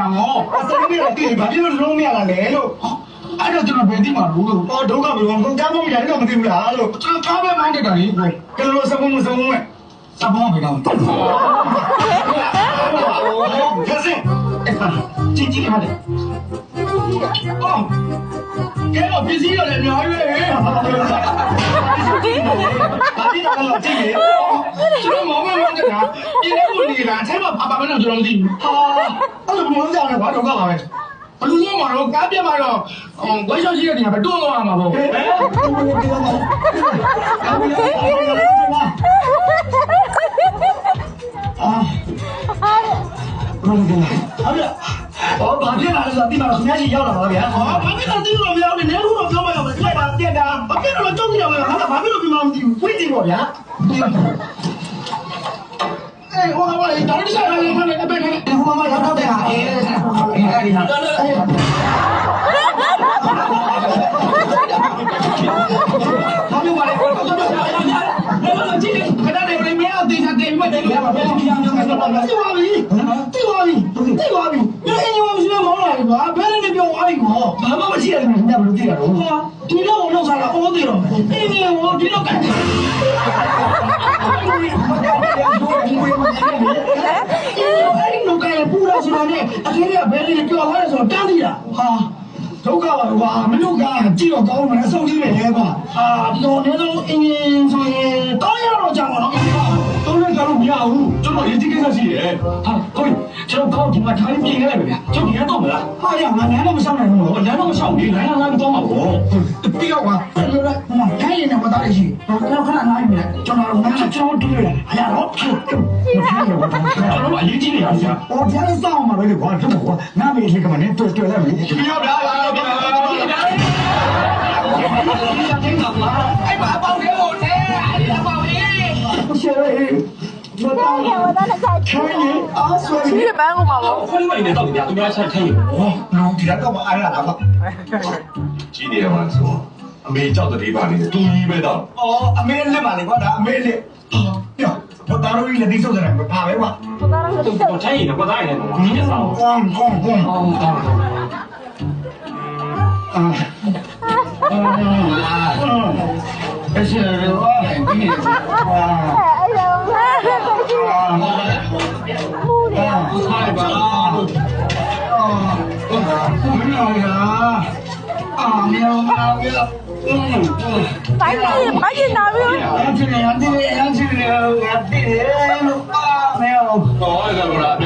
တာငေါအစလုံးပြတော့တည်ဘာဖြစ်လို့လုံးမရတာလဲလို့အဲ့တော့ကျွန်တော်ဘယ်သိမှာလို့လို့ဟောဒုက္ခဘယ်လိုကောကားမမရတယ်တော့မသိဘူးလားလို့ကျွန်တော်ကားပဲမောင်းတက်တာလေကိုကဲလို့စပုံမစပုံမဲ့စပောင်းပဲကောင်းရစင်ကြည့်ကြည့်ရမယ်အော်ကဲတော့ပစ္စည်းရတယ်အများကြီးပဲ ဘာဖြစ်တာလဲကြည့်လေ ကျွန်တော်မောင်းမောင်းတက်တာဒီ လိုကိုနေတာအဲမှာဘာမှမလုပ်ကျွန်တော်မသိဘူးဟာအဲ့လိုမလို့ကြတယ်ဘာဒုက္ခပါပဲဘလူးမောင်းမှာတော့ကားပြမှာတော့ဝိုင်းရှော့ရှိတဲ့နေရာပဲတွန်းသွားမှာပေါ့ဟဲ့အာဘယ်လိုလဲဟုတ်လားဟောဘာဖြစ်လာလဲဆိုတော့ဒီမှာခင်ဗျားကြီးရောက်လာပါဗျာဟောဘာဖြစ်လို့တိလို့မရောက်နေနေလို့တော့ပြောမရဘူးဒီမှာတက်တာဘာဖြစ်လို့ကြုံနေရလဲဟာဘာဖြစ်လို့ဒီမှာမသိဘူးဝိတ်ကြည့်ပေါ့ဗျာ အေးဟောဟောလေတော်တိစားနေမှလည်းအပဲနဲ့ဟိုမှာရောက်တော့တဲ့ဟာအေးအေးအဲ့ဒီဟာဘာလို့ပါလဲခဏနေမင်းအသေးစားတယ်မတယ်ဘာပဲပြန်ပြန်ပြန်ပြန်တိပါပြီတိပါပြီတိပါပြီမင်းအင်းရောမရှိမောင်းလာပြီကွာဘယ်နဲ့ပြောသွားပြီကောဘာမှမရှိရတယ်ခင်ဗျာဘယ်လိုသိရတော့ဟာဒီတော့လောက်စားတာအော်သေးတော့အင်းရောဒီတော့ကန်တယ် အဲ့ဒီလောကရဲ့ပူလာ ဆိုတာနဲ့အခေကဘယ်လိုကြော်သွားလဲဆိုတော့တန်းသေးတာဟာဒုက္ခပါကွာမင်းတို့ကကြည့်တော့ကောင်းမှအဆုံးကြီးပဲလေကွာအာဒီတော့နေတော့အင်းဆိုရင်တောင်းရတော့ကြောင်ပါတော့တော့လည်းကြောက်လို့မ ရဘူးကျွန်တော်ရေးကြည့်ကိစ္စရှိတယ်ဟာကိုကျွန်တော်ကောင်းဒီမှာထိုင်းပြင်ခဲ့လိုက်ပဲဗျာကျွန်တော်ဒီကတော့မလားဟာရငါလည်းမဆောင်နိုင်ဘူးဟိုလမ်းတော့မရှောက်ဘူးလမ်းလမ်းတော့မှာပေါ့တိရောကွာအဲ့လိုလားဟိုမှာထိုင်းရင်တော့မသားရရှိတော့ကျွန်တော်ခဏနားနေတယ်ကျွန်တော်ငါကျွန်တော်တွေ့ရအရာတော့ကျွန်တော်အရေးကြီးနေရဗျာဟောတရားစောင့်မှာပဲလေကွာဖြစ်မှာကွာငါမေးလေကမနဲ့တွေ့တွေ့လိုက်ပြီပြောဗျာဗျာဗျာအဲ့ဘာပေါက်တယ်ဟိုနဲ့အဲ့ဒါပေါက်ရေးရှေ့ မတော် 给我到那家 ခိုင်းရင်အားဆွဲ 去班我嘛我。 ခွင့်မနေတော့ဗျာသူများချက်ထိုင်ရ ဟောနောင်ဒီတော့မအားရတာကွာ ကြီးနေရမှာဆိုအမေကြောက်တဲ့ဒီပါနေတူကြီးပဲတော့ အော်အမေလက်ပါလေကွာဒါအမေလက်ပြောတော့တာရိုးကြီးလည်းဒီစုံတယ်ပါပဲကွာ 我到那个地 တော့ထိုင်ရင်တော့သားရင်တော့ဒီစားအောင် ကောင်းကောင်းကောင်း အော်ကောင်း အာ အရှိရတော့ဒီနေ့ 哎 ဟုတ်တယ်ဟုတ်တယ်ပါအော်ဟုတ်တယ်ဗျာအာမြောအာမြောတိုင်းပြည်ဘာကြီးနာပြီအချင်းရန်တီရန်ချင်းရန်တီလို့အာမြောဟောရတာဗျာ